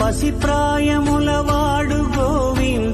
పసిప్రాయముల